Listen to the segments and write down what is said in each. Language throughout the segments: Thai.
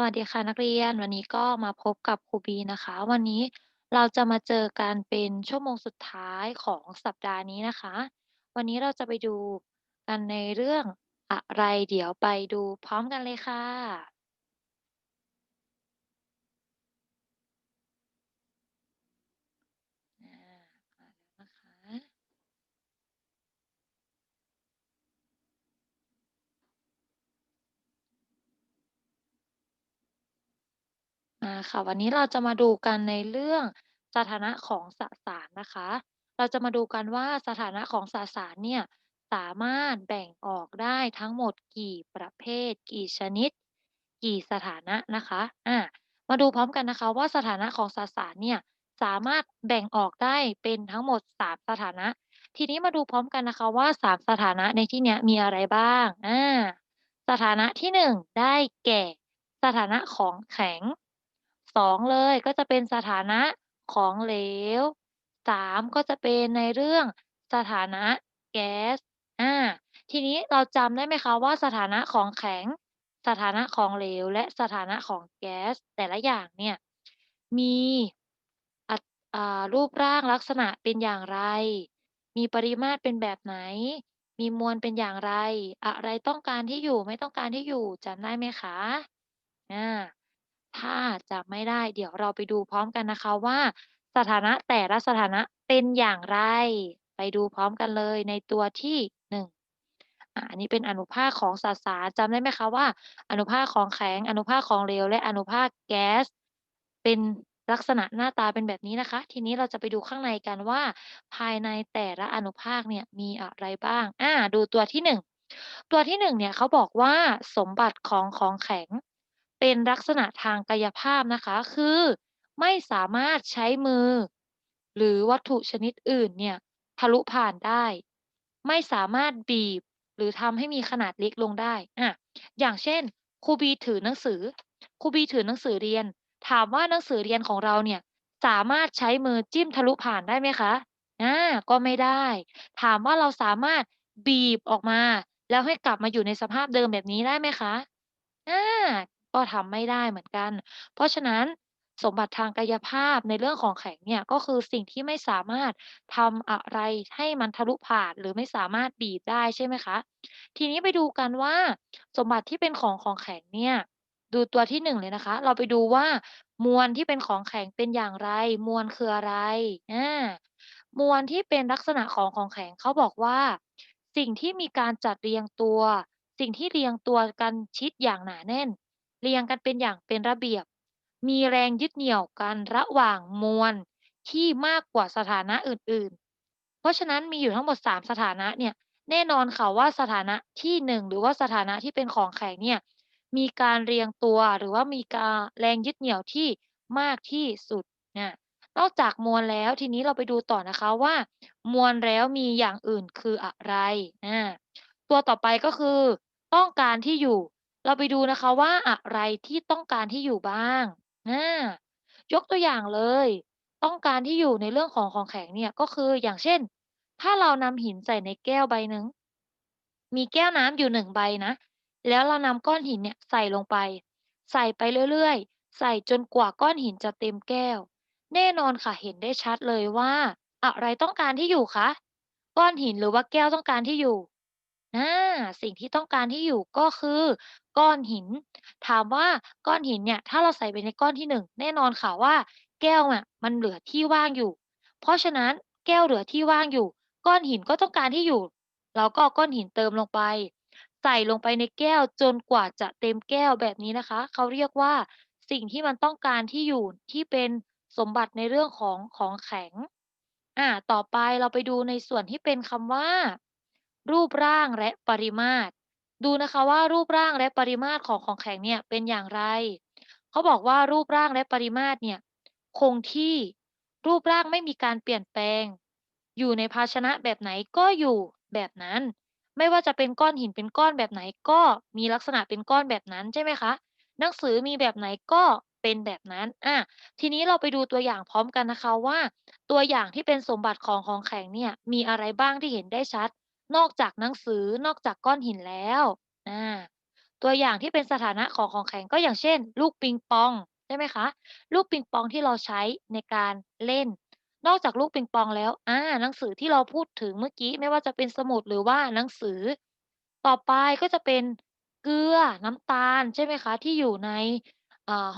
สวัสดีค่ะนักเรียน วันนี้ก็มาพบกับครูบีนะคะ วันนี้เราจะมาเจอกันเป็นชั่วโมงสุดท้ายของสัปดาห์นี้นะคะ วันนี้เราจะไปดูกันในเรื่องอะไรเดี๋ยวไปดูพร้อมกันเลยค่ะอ่ามาแล้วนะคะาค่ะ วันนี้เราจะมาดูกันในเรื่องสถานะของสสารนะคะ เราจะมาดูกันว่าสถานะของสสารเนี่ยสามารถแบ่งออกได้ทั้งหมดกี่ประเภท กี่ชนิด กี่สถานะนะคะอ่ามาดูพร้อมกันนะคะ ว่าสถานะของสสารเนี่ยสามารถแบ่งออกได้เป็นทั้งหมด 3 สถานะ ทีนี้มาดูพร้อมกันนะคะว่า 3 สถานะในที่นี้มีอะไรบ้างอ่าสถานะที่ 1 ได้แก่ สถานะของแข็ง 2เลยก็จะเป็นสถานะของเหลว3ก็จะเป็นในเรื่องสถานะแก๊สอ่าทีนี้เราจำได้ไหมคะว่าสถานะของแข็ง สถานะของเหลว และสถานะของแก๊สแต่ละอย่างเนี่ยมีอ่ารูปร่างลักษณะเป็นอย่างไร มีปริมาตรเป็นแบบไหน มีมวลเป็นอย่างไร อะไรต้องการที่อยู่ไม่ต้องการที่อยู่จำได้ไหมคะอ่า ถ้าจำไม่ได้ เดี๋ยวเราไปดูพร้อมกันนะคะว่า สถานะแต่ละสถานะเป็นอย่างไร ไปดูพร้อมกันเลยในตัวที่1อ่าอันนี้เป็นอนุภาคของสสารจำได้ไหมคะว่า อนุภาคของแข็ง อนุภาคของเหลว และอนุภาคแก๊ส เป็นลักษณะหน้าตาเป็นแบบนี้นะคะ ทีนี้เราจะไปดูข้างในกันว่า ภายในแต่ละอนุภาคเนี่ยมีอะไรบ้าง อ่า ดูตัวที่1ตัวที่1เนี่ยเขาบอกว่าสมบัติของของแข็ง เป็นลักษณะทางกายภาพนะคะ คือไม่สามารถใช้มือ หรือวัตถุชนิดอื่นเนี่ยทะลุผ่านได้ ไม่สามารถบีบหรือทำให้มีขนาดเล็กลงได้อะอย่างเช่นครูบีถือหนังสือครูบีถือหนังสือเรียน ถามว่าหนังสือเรียนของเราเนี่ยสามารถใช้มือจิ้มทะลุผ่านได้ไหมคะอาก็ไม่ได้ ถามว่าเราสามารถบีบออกมา แล้วให้กลับมาอยู่ในสภาพเดิมแบบนี้ได้ไหมคะอา ก็ทำไม่ได้เหมือนกัน เพราะฉะนั้นสมบัติทางกายภาพในเรื่องของแข็งเนี่ย ก็คือสิ่งที่ไม่สามารถทำอะไรให้มันทะลุผ่าน หรือไม่สามารถบีบได้ใช่ไหมคะ ทีนี้ไปดูกันว่า สมบัติที่เป็นของของแข็งเนี่ย ดูตัวที่1เลยนะคะ เราไปดูว่ามวลที่เป็นของแข็งเป็นอย่างไร มวลคืออะไรอ่ามวลที่เป็นลักษณะของของแข็งเขาบอกว่า สิ่งที่มีการจัดเรียงตัว สิ่งที่เรียงตัวกันชิดอย่างหนาแน่น เรียงกันเป็นอย่างเป็นระเบียบ มีแรงยึดเหนี่ยวกันระหว่างมวลที่มากกว่าสถานะอื่นๆ เพราะฉะนั้นมีอยู่ทั้งหมด 3 สถานะเนี่ยแน่นอนค่ะว่าสถานะที่ 1 หรือว่าสถานะที่เป็นของแข็งเนี่ยมีการเรียงตัวหรือว่ามีการแรงยึดเหนี่ยวที่มากที่สุดเนี่ยนอกจากมวลแล้วทีนี้เราไปดูต่อนะคะว่า มวลแล้วมีอย่างอื่นคืออะไรอาตัวต่อไปก็คือ ต้องการที่อยู่ เราไปดูนะคะว่าอะไรที่ต้องการที่อยู่บ้างอายกตัวอย่างเลย ต้องการที่อยู่ในเรื่องของของแข็งเนี่ยก็คืออย่างเช่น ถ้าเรานำหินใส่ในแก้วใบหนึ่งมีแก้วน้ำอยู่หนึ่งใบนะแล้วเรานำก้อนหินเนี่ยใส่ลงไป ใส่ไปเรื่อยๆ ใส่จนกว่าก้อนหินจะเต็มแก้ว แน่นอนค่ะเห็นได้ชัดเลยว่า อะไรต้องการที่อยู่คะก้อนหินหรือว่าแก้วต้องการที่อยู่ อา สิ่งที่ต้องการที่อยู่ ก็คือก้อนหิน ถามว่าก้อนหินเนี่ย ถ้าเราใส่ไปในก้อนที่ 1 แน่นอนค่ะว่า แก้วอะมันเหลือที่ว่างอยู่ เพราะฉะนั้นแก้วเหลือที่ว่างอยู่ ก้อนหินก็ต้องการที่อยู่ เราก็เอาก้อนหินเติมลงไป ใส่ลงไปในแก้วจนกว่าจะเต็มแก้ว แบบนี้นะคะ เขาเรียกว่า สิ่งที่มันต้องการที่อยู่ ที่เป็นสมบัติในเรื่องของของแข็งอ่าต่อไปเราไปดูในส่วนที่เป็นคำว่า รูปร่างและปริมาตร ดูนะคะว่ารูปร่างและปริมาตรของของแข็งเนี่ยเป็นอย่างไร เขาบอกว่ารูปร่างและปริมาตรเนี่ยคงที่รูปร่างไม่มีการเปลี่ยนแปลง อยู่ในภาชนะแบบไหนก็อยู่แบบนั้น ไม่ว่าจะเป็นก้อนหินเป็นก้อนแบบไหนก็มีลักษณะเป็นก้อนแบบนั้นใช่ไหมคะหนังสือมีแบบไหนก็เป็นแบบนั้นอะทีนี้เราไปดูตัวอย่างพร้อมกันนะคะว่า ตัวอย่างที่เป็นสมบัติของของแข็งเนี่ยมีอะไรบ้างที่เห็นได้ชัด นอกจากหนังสือนอกจากก้อนหินแล้วอาตัวอย่างที่เป็นสถานะของของแข็งก็อย่างเช่น ลูกปิงปองใช่ไหมคะลูกปิงปองที่เราใช้ในการเล่น นอกจากลูกปิงปองแล้วอาหนังสือที่เราพูดถึงเมื่อกี้ไม่ว่าจะเป็นสมุดหรือว่าหนังสือ ต่อไปก็จะเป็นเกลือน้ำตาลใช่ไหมคะ ที่อยู่ใน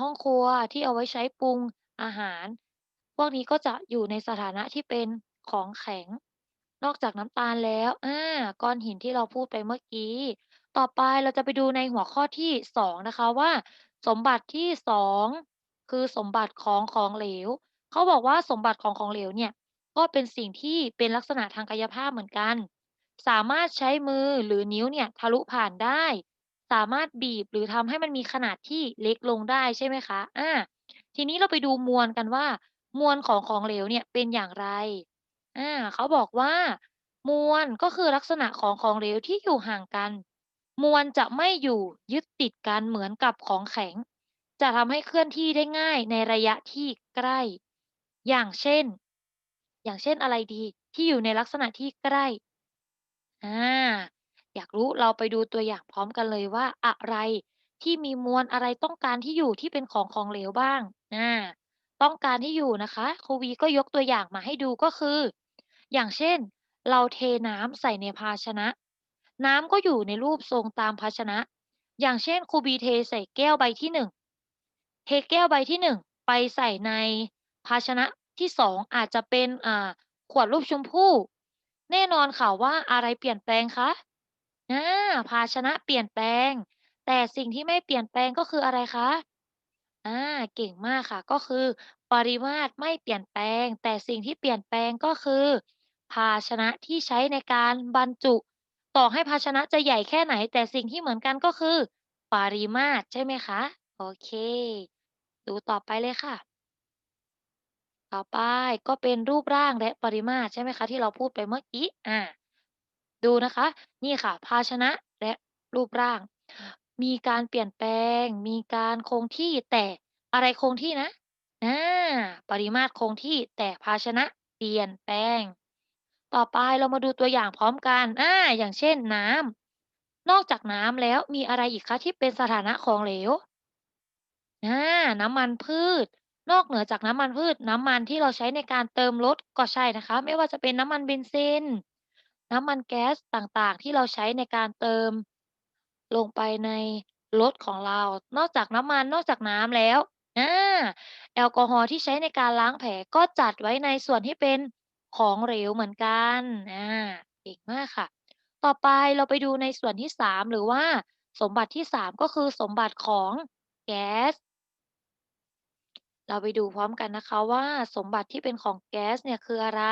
ห้องครัวที่เอาไว้ใช้ปรุงอาหาร พวกนี้ก็จะอยู่ในสถานะที่เป็นของแข็ง นอกจากน้ำตาลแล้วอาก้อนหินที่เราพูดไปเมื่อกี้ ต่อไปเราจะไปดูในหัวข้อที่2นะคะว่า สมบัติที่2คือสมบัติของของเหลว เขาบอกว่าสมบัติของของเหลวเนี่ย ก็เป็นสิ่งที่เป็นลักษณะทางกายภาพเหมือนกัน สามารถใช้มือหรือนิ้วเนี่ยทะลุผ่านได้ สามารถบีบหรือทำให้มันมีขนาดที่เล็กลงได้ใช่ไหมคะ อ่า ทีนี้เราไปดูมวลกันว่า มวลของของเหลวเนี่ยเป็นอย่างไร อาเขาบอกว่า มวลก็คือลักษณะของของเหลวที่อยู่ห่างกัน มวลจะไม่อยู่ยึดติดกันเหมือนกับของแข็ง จะทำให้เคลื่อนที่ได้ง่ายในระยะที่ใกล้ อย่างเช่น อย่างเช่นอะไรดีที่อยู่ในลักษณะที่ใกล้อาอยากรู้เราไปดูตัวอย่างพร้อมกันเลยว่า อะไรที่มีมวลอะไรต้องการที่อยู่ที่เป็นของของเหลวบ้างอาต้องการที่อยู่นะคะครูวีก็ยกตัวอย่างมาให้ดูก็คือ อย่างเช่น เราเทน้ำใส่ในภาชนะ น้ำก็อยู่ในรูปทรงตามภาชนะ อย่างเช่นครูบีเทใส่แก้วใบที่1เทแก้วใบที่1ไปใส่ในภาชนะที่2องอาจจะเป็นอ่าขวดรูปชมพู่ แน่นอนค่ะว่าอะไรเปลี่ยนแปลงคะอาภาชนะเปลี่ยนแปลง แต่สิ่งที่ไม่เปลี่ยนแปลงก็คืออะไรคะอาเก่งมากค่ะก็คือ ปริมาตรไม่เปลี่ยนแปลง แต่สิ่งที่เปลี่ยนแปลงก็คือ ภาชนะที่ใช้ในการบรรจุ ต่อให้ภาชนะจะใหญ่แค่ไหน แต่สิ่งที่เหมือนกันก็คือ ปริมาตรใช่ไหมคะ โอเค ดูต่อไปเลยค่ะ ต่อไปก็เป็นรูปร่างและปริมาตรใช่ไหมคะ ที่เราพูดไปเมื่อกี้อาดูนะคะ นี่ค่ะ ภาชนะและรูปร่าง มีการเปลี่ยนแปลง มีการคงที่แต่อะไรคงที่นะอาปริมาตรคงที่แต่ภาชนะเปลี่ยนแปลง ต่อไปเรามาดูตัวอย่างพร้อมกันอาอย่างเช่นน้ำ นอกจากน้ำแล้วมีอะไรอีกคะที่เป็นสถานะของเหลวอาน้ำมันพืช นอกเหนือจากน้ำมันพืช น้ำมันที่เราใช้ในการเติมรถก็ใช่นะคะ ไม่ว่าจะเป็นน้ำมันเบนซิน น้ำมันแก๊สต่างๆ ที่เราใช้ในการเติม ลงไปในรถของเรา นอกจากน้ำมันนอกจากน้ำแล้วอาแอลกอฮอล์ที่ใช้ในการล้างแผลก็จัดไว้ในส่วนที่เป็น ของเหลวเหมือนกัน อ่า เก่งมากค่ะ ต่อไปเราไปดูในส่วนที่3หรือว่าสมบัติที่3ก็คือสมบัติของแก๊ส เราไปดูพร้อมกันนะคะว่าสมบัติที่เป็นของแก๊สเนี่ยคืออะไร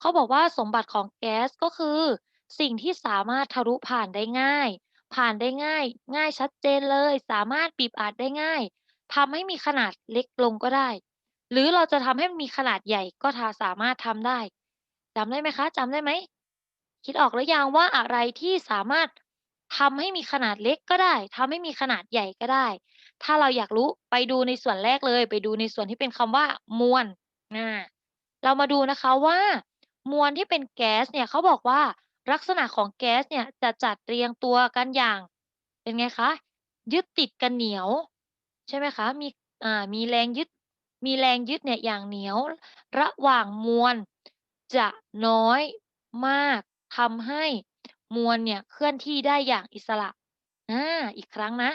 เขาบอกว่าสมบัติของแก๊สก็คือ สิ่งที่สามารถทะลุผ่านได้ง่าย ผ่านได้ง่าย ง่ายชัดเจนเลย สามารถบีบอัดได้ง่ายทำให้มีขนาดเล็กลงก็ได้ หรือเราจะทำให้มันมีขนาดใหญ่ก็ทาสามารถทำได้จำได้ไหมคะจำได้ไหม คิดออกหรือยังว่าอะไรที่สามารถทำให้มีขนาดเล็กก็ได้ทำให้มีขนาดใหญ่ก็ได้ ถ้าเราอยากรู้ไปดูในส่วนแรกเลย ไปดูในส่วนที่เป็นคำว่ามวลอาเรามาดูนะคะว่า มวลที่เป็นแก๊สเนี่ยเขาบอกว่าลักษณะของแก๊สเนี่ยจะจัดเรียงตัวกันอย่าง เป็นไงคะ ยึดติดกันเหนียว ใช่ไหมคะ มีอ่ามีแรงยึด มีแรงยึดเนี่ยอย่างเหนียว ระหว่างมวลจะน้อยมากทำให้มวลเนี่ยเคลื่อนที่ได้อย่างอิสระอ่าอีกครั้งนะ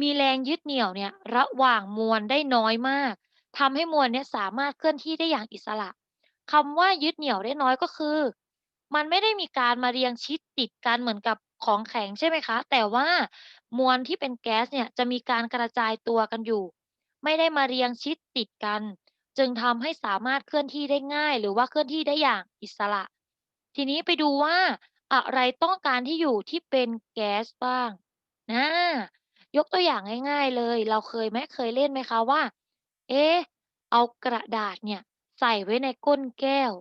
มีแรงยึดเหนี่ยวเนี่ยระหว่างมวลได้น้อยมากทำให้มวลเนี่ยสามารถเคลื่อนที่ได้อย่างอิสระคำว่ายึดเหนี่ยวได้น้อยก็คือ มันไม่ได้มีการมาเรียงชิดติดกันเหมือนกับของแข็งใช่ไหมคะ แต่ว่ามวลที่เป็นแก๊สเนี่ยจะมีการกระจายตัวกันอยู่ ไม่ได้มาเรียงชิดติดกัน จึงทำให้สามารถเคลื่อนที่ได้ง่าย หรือว่าเคลื่อนที่ได้อย่างอิสระ ทีนี้ไปดูว่า อะไรต้องการที่อยู่ที่เป็นแก๊สบ้างอายกตัวอย่างง่าย ๆเลย เราเคยไหมเคยเล่นไหมคะว่า เอ๊ะเอากระดาษเนี่ยใส่ไว้ในก้นแก้ว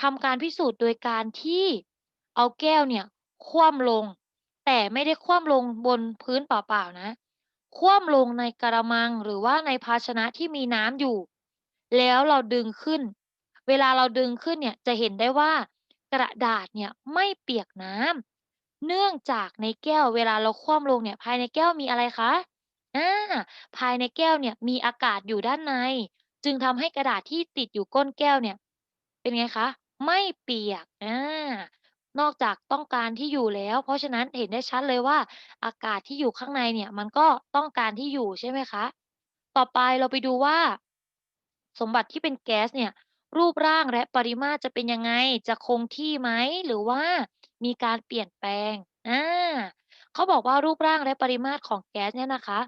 ทำการพิสูจน์โดยการที่เอาแก้วเนี่ยคว่ำลง แต่ไม่ได้คว่ำลงบนพื้นเปล่าๆนะ คว่ำลงในกระมังหรือว่าในภาชนะที่มีน้ำอยู่ แล้วเราดึงขึ้น เวลาเราดึงขึ้นเนี่ยจะเห็นได้ว่ากระดาษเนี่ยไม่เปียกน้ำเนื่องจากในแก้วเวลาเราคว่ำลงเนี่ยภายในแก้วมีอะไรคะอ่าภายในแก้วเนี่ยมีอากาศอยู่ด้านใน จึงทำให้กระดาษที่ติดอยู่ก้นแก้วเนี่ย เป็นไงคะ ไม่เปียกอ่า นอกจากต้องการที่อยู่แล้ว เพราะฉะนั้นเห็นได้ชัดเลยว่า อากาศที่อยู่ข้างในเนี่ย มันก็ต้องการที่อยู่ใช่ไหมคะ ต่อไปเราไปดูว่า สมบัติที่เป็นแก๊สเนี่ย รูปร่างและปริมาตรจะเป็นยังไง จะคงที่ไหมหรือว่ามีการเปลี่ยนแปลงอ่าเขาบอกว่ารูปร่างและปริมาตรของแก๊สเนี่ยนะคะ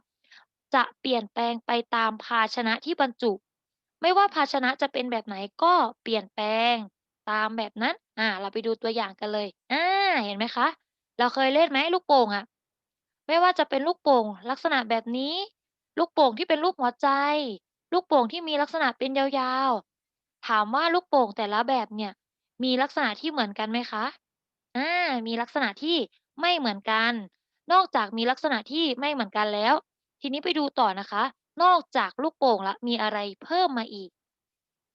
จะเปลี่ยนแปลงไปตามภาชนะที่บรรจุ ไม่ว่าภาชนะจะเป็นแบบไหนก็เปลี่ยนแปลงตามแบบนั้น อ่า เราไปดูตัวอย่างกันเลย อ่า เห็นไหมคะ เราเคยเล่นไหมลูกโป่งอะไม่ว่าจะเป็นลูกโป่งลักษณะแบบนี้ ลูกโป่งที่เป็นรูปหัวใจ ลูกโป่งที่มีลักษณะเป็นยาวๆ ถามว่าลูกโป่งแต่ละแบบเนี่ย มีลักษณะที่เหมือนกันไหมคะ อ่า มีลักษณะที่ไม่เหมือนกัน นอกจากมีลักษณะที่ไม่เหมือนกันแล้ว ทีนี้ไปดูต่อนะคะ นอกจากลูกโป่งแล้วมีอะไรเพิ่มมาอีก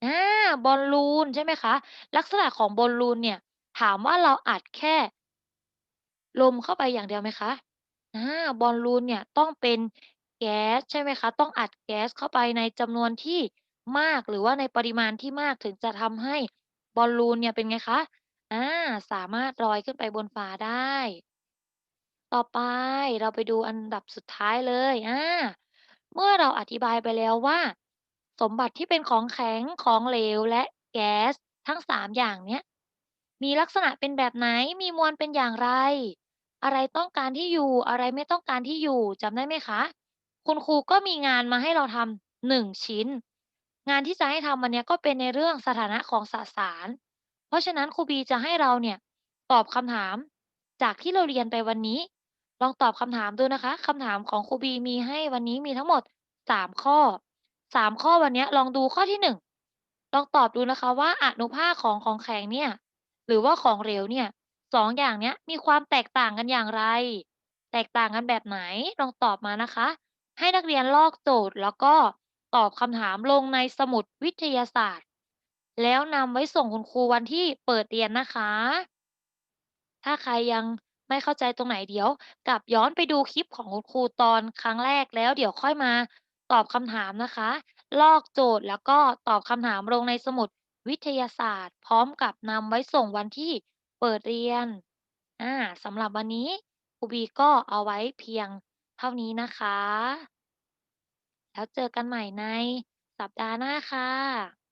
อา บอลลูน ใช่ไหมคะ ลักษณะของบอลลูนเนี่ย ถามว่าเราอัดแค่ ลมเข้าไปอย่างเดียวไหมคะ อา บอลลูนเนี่ยต้องเป็นแก๊ส ใช่ไหมคะ ต้องอัดแก๊สเข้าไปในจำนวนที่มาก หรือว่าในปริมาณที่มาก ถึงจะทำให้บอลลูนเนี่ยเป็นไงคะ อา สามารถลอยขึ้นไปบนฟ้าได้ ต่อไปเราไปดูอันดับสุดท้ายเลย อา เมื่อเราอธิบายไปแล้วว่า สมบัติที่เป็นของแข็ง ของเหลว และแก๊สทั้ง3อย่างเนี้ย มีลักษณะเป็นแบบไหน มีมวลเป็นอย่างไร อะไรต้องการที่อยู่ อะไรไม่ต้องการที่อยู่จำได้ไหมคะ คุณครูก็มีงานมาให้เราทำ1ชิ้น งานที่จะให้ทำวันนี้ก็เป็นในเรื่องสถานะของสสาร เพราะฉะนั้นครูบีจะให้เราเนี่ยตอบคำถาม จากที่เราเรียนไปวันนี้ ลองตอบคำถามดูนะคะคำถามของครูบีมีให้วันนี้มีทั้งหมด 3 ข้อ 3ข้อวันนี้ลองดูข้อที่1ลองตอบดูนะคะว่าอนุภาคของของแข็งเนี่ย หรือว่าของเหลวเนี่ย2องอย่างเนี้ยมีความแตกต่างกันอย่างไร แตกต่างกันแบบไหนลองตอบมานะคะ ให้นักเรียนลอกโจทย์แล้วก็ตอบคำถามลงในสมุดวิทยาศาสตร์ แล้วนำไว้ส่งคุณครูวันที่เปิดเรียนนะคะ ถ้าใครยังไม่เข้าใจตรงไหนเดี๋ยว กลับย้อนไปดูคลิปของคุณครูตอนครั้งแรกแล้วเดี๋ยวค่อยมา ตอบคำถามนะคะ ลอกโจทย์แล้วก็ตอบคำถามลงในสมุดวิทยาศาสตร์ พร้อมกับนำไว้ส่งวันที่เปิดเรียนอาสำหรับวันนี้ครูบีก็เอาไว้เพียงเท่านี้นะคะ แล้วเจอกันใหม่ในสัปดาห์หน้าค่ะ